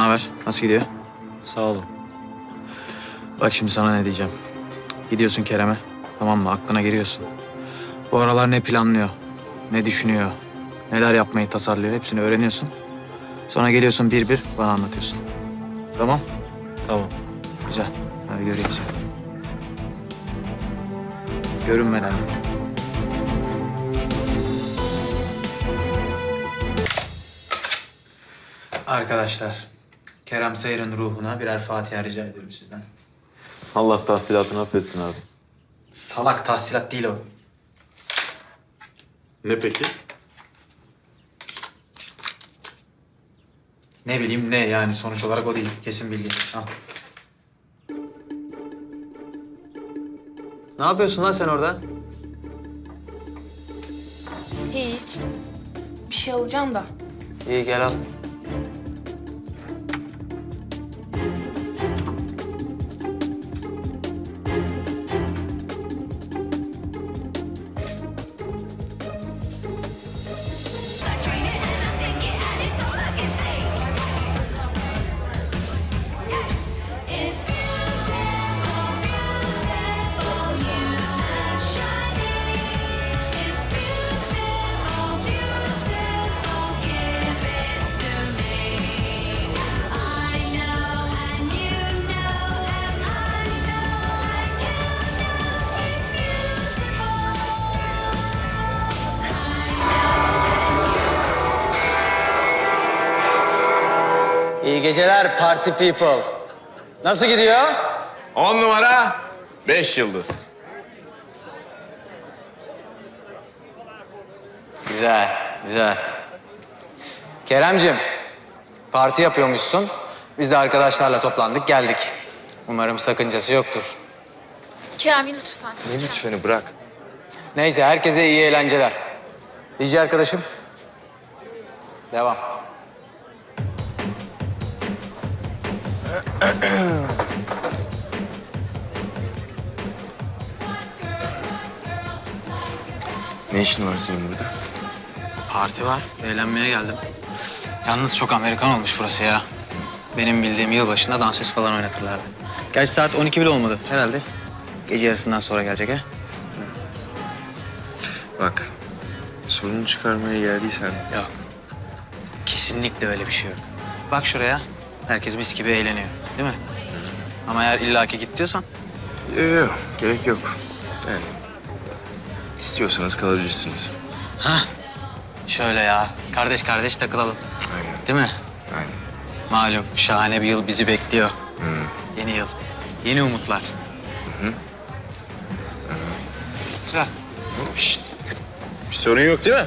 Ne haber? Nasıl gidiyor? Sağ olun. Bak şimdi sana ne diyeceğim. Gidiyorsun Kerem'e. Tamam mı? Aklına giriyorsun. Bu aralar ne planlıyor? Ne düşünüyor? Neler yapmayı tasarlıyor? Hepsini öğreniyorsun. Sonra geliyorsun bir bir bana anlatıyorsun. Tamam? Tamam. Güzel. Hadi göreyim seni. Görünmeden. Arkadaşlar, Kerem Sayır'ın ruhuna birer Fatiha rica ediyorum sizden. Allah tahsilatını affetsin abi. Salak tahsilat değil o. Ne peki? Ne bileyim ne yani sonuç olarak o değil. Kesin bilgi. Al. Ne yapıyorsun lan sen orada? Hiç. Bir şey alacağım da. İyi gel al. Geceler party people. Nasıl gidiyor? On numara, beş yıldız. Güzel, güzel. Keremcim, parti yapıyormuşsun. Biz de arkadaşlarla toplandık geldik. Umarım sakıncası yoktur. Kerem lütfen. Ne lütfeni bırak. Neyse herkese iyi eğlenceler. DJ arkadaşım. Devam. Ne işin var senin burada? Parti var. Eğlenmeye geldim. Yalnız çok Amerikan olmuş burası ya. Benim bildiğim yılbaşında dansöz falan oynatırlardı. Gerçi saat 12 bile olmadı herhalde. Gece yarısından sonra gelecek ha. Bak, sorunu çıkarmaya geldiysen Yok. Kesinlikle öyle bir şey yok. Bak şuraya. Herkes mis gibi eğleniyor. Değil mi? Ama eğer illaki git diyorsan Yok yok, gerek yok. Yani istiyorsanız kalabilirsiniz. Ha. Şöyle ya. Kardeş kardeş takılalım. Aynen, Değil mi? aynen. Malum şahane bir yıl bizi bekliyor. Yeni yıl. Yeni umutlar. Güzel. Şşt. Bir sorun yok değil mi?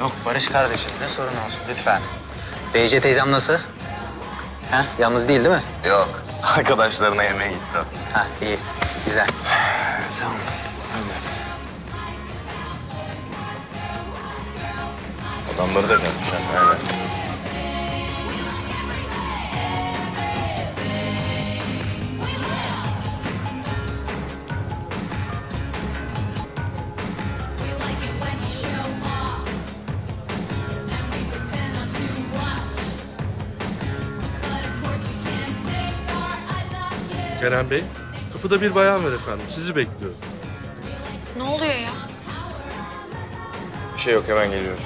Yok Barış kardeşim ne sorun olsun lütfen. Beyce teyzem nasıl? Ha? Yalnız değil değil mi? Yok. Arkadaşlarına yemeğe gitti. Ha iyi. Güzel. Tamam, hadi. Adamları da görmüş aynen. Kerem Bey, kapıda bir bayan var efendim. Sizi bekliyor. Ne oluyor ya? Bir şey yok, hemen geliyorum.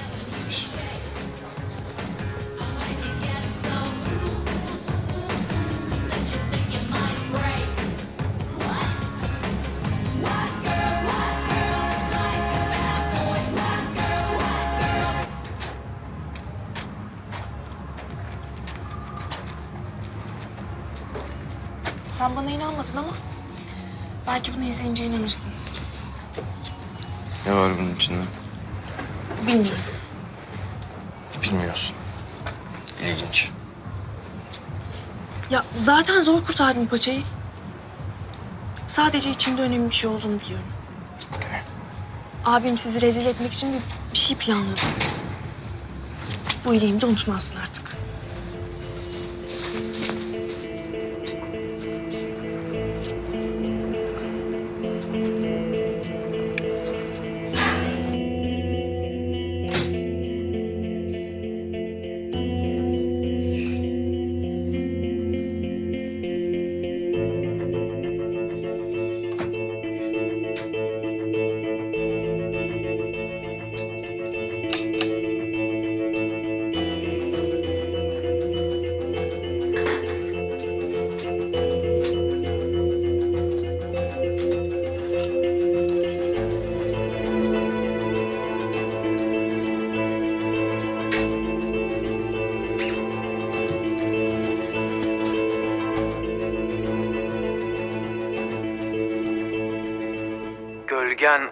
Sen bana inanmadın ama belki bunu izleyince inanırsın. Ne var bunun içinde? Bilmiyorum. Bilmiyorsun. İlginç. Ya zaten zor kurtardım paçayı. Sadece içimde önemli bir şey olduğunu biliyorum. Okey. Abim sizi rezil etmek için bir, bir şey planladı. Bu iyiliğimi de unutmazsın artık.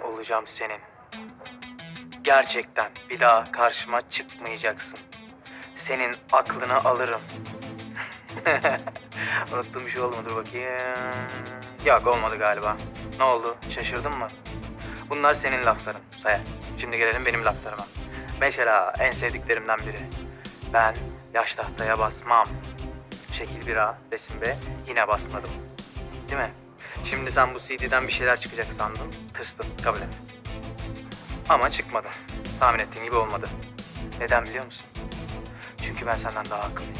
Olacağım senin. Gerçekten bir daha karşıma çıkmayacaksın. Senin aklını alırım. Unuttuğum bir şey mu? Dur bakayım. Yok olmadı galiba. Ne oldu? Şaşırdın mı? Bunlar senin lafların Saya. Şimdi gelelim benim laflarıma. Mesela en sevdiklerimden biri. Ben yaş tahtaya basmam. Şekil 1A, resim B yine basmadım. Değil mi? Şimdi sen bu CD'den bir şeyler çıkacak sandın. Tırstın, kabul et. Ama çıkmadı. Tahmin ettiğin gibi olmadı. Neden biliyor musun? Çünkü ben senden daha akıllıyım.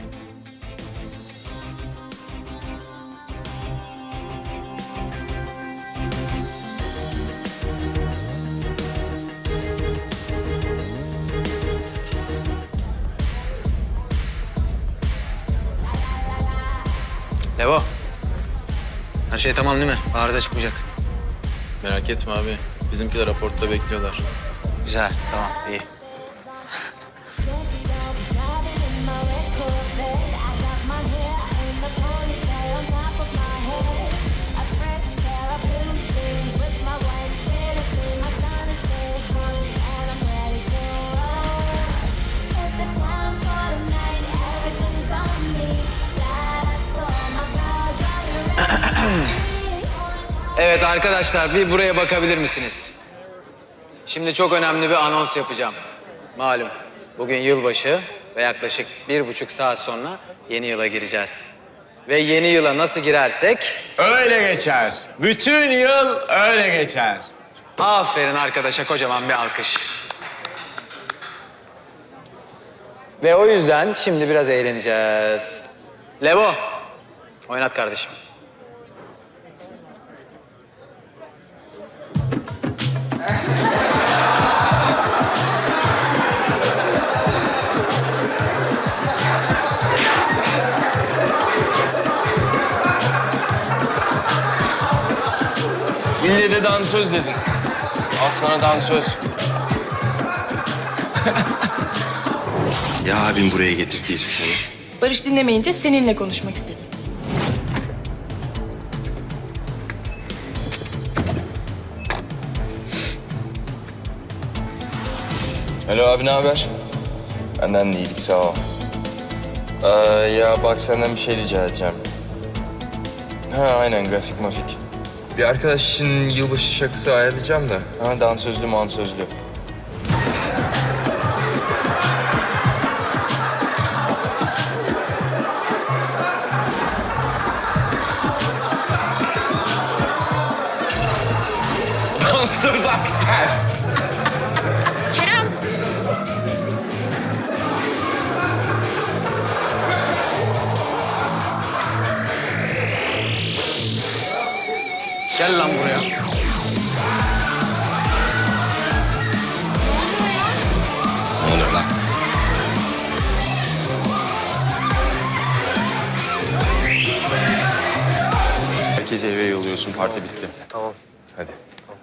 Levo. Her şey tamam değil mi? Arıza çıkmayacak. Merak etme abi. Bizimkiler raportta bekliyorlar. Güzel, tamam, iyi. Arkadaşlar bir buraya bakabilir misiniz? Şimdi çok önemli bir anons yapacağım. Malum bugün yılbaşı ve yaklaşık bir buçuk saat sonra yeni yıla gireceğiz. Ve yeni yıla nasıl girersek Öyle geçer. Bütün yıl öyle geçer. aferin arkadaşa kocaman bir alkış. Ve o yüzden şimdi biraz eğleneceğiz. Levo, oynat kardeşim. İlle de dansöz dedin. Al sana dansöz. ya abim buraya getirdiyse seni. Barış dinlemeyince seninle konuşmak istedim. Alo abi ne haber? Benden de iyilik sağ ol. Ee, ya bak senden bir şey rica edeceğim. Ha aynen grafik mafik. Bir arkadaş için yılbaşı şakası ayarlayacağım da. Ha dansözlü mansözlü. Gel lan buraya. Ne oluyor lan? Herkese eve yolluyorsun parti bitti. Tamam. Hadi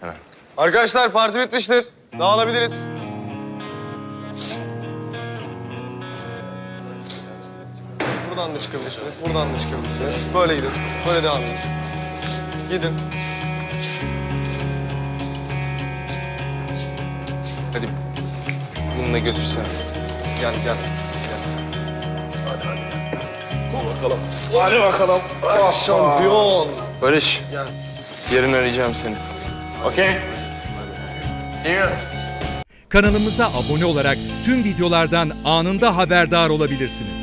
hemen. Arkadaşlar parti bitmiştir. Dağılabiliriz. Buradan da çıkabilirsiniz, buradan da çıkabilirsiniz. Böyle gidin, böyle devam edin. Gidin. Hadi bunu da götürsen. Gel, gel. Hadi bakalım. Şampiyon. Barış. Gel. Yarın arayacağım seni. Okey. See you. Kanalımıza abone olarak tüm videolardan anında haberdar olabilirsiniz.